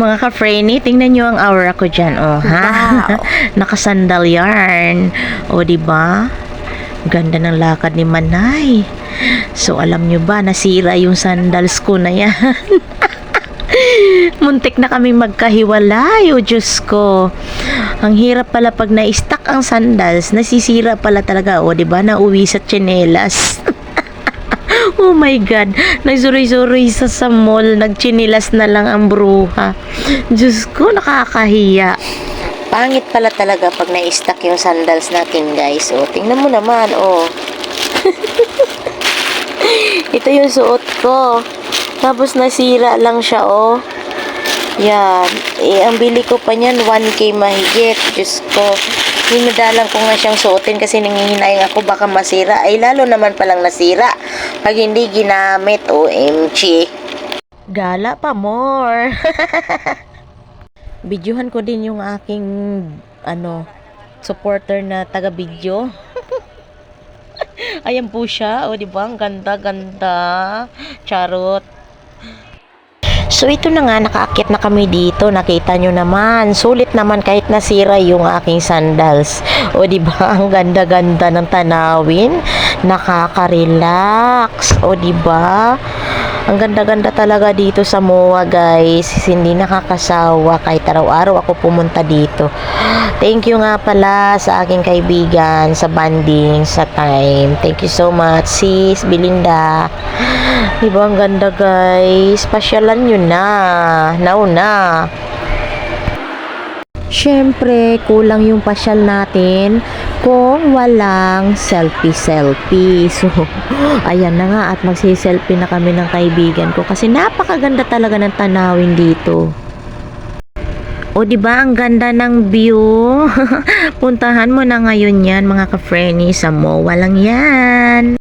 Mga ka-Frenny, tingnan nyo ang aura ko dyan, oh, ha? Wow. Nakasandal yarn. O, di ba? Ganda ng lakad ni Manay. So, alam nyo ba, nasira yung sandals ko na yan. Muntik na kaming magkahiwalay, o Diyos ko. Ang hirap pala pag na-stuck ang sandals, nasisira pala talaga, o, di ba? Nauwi sa tsinelas. Oh my God. Nagsuroy-suroy sa sa mall. Nagchinilas na lang ang bruha. Diyos ko, nakakahiya. Pangit pala talaga pag na-stuck yung sandals natin, guys. Oh, tingnan mo naman, oh. Ito yung suot ko. Tapos nasira lang siya, oh. Yan. Eh, ang bili ko pa niyan, 1K mahigit. Diyos ko. Hinadalan ko nga siyang suotin kasi nangihinayang ako baka masira. Ay, lalo naman palang nasira. Pag hindi ginamit, OMG. Gala pa more. Bidyuhan ko din yung aking, ano, supporter na taga-video. Ayan po siya. O, di ba? Ang ganda, ganda. Charot. So ito na nga, nakaakyat na kami dito. Nakita nyo naman. Sulit naman kahit nasira yung aking sandals. O di ba ang ganda-ganda ng tanawin? Nakaka-relax. O di ba? Ang ganda-ganda talaga dito sa MOA guys. Hindi nakakasawa kahit araw-araw ako pumunta dito. Thank you nga pala sa aking kaibigan sa banding sa time. Thank you so much sis Belinda. Diba ang ganda guys? Pasyalan nyo na. Now na. Siyempre, kulang yung pasyal natin kung walang selfie-selfie. So, ayan na nga at magsiselfie na kami ng kaibigan ko kasi napakaganda talaga ng tanawin dito. O di ba ang ganda ng view? Puntahan mo na ngayon 'yan mga ka-frenny sa MOA lang 'yan.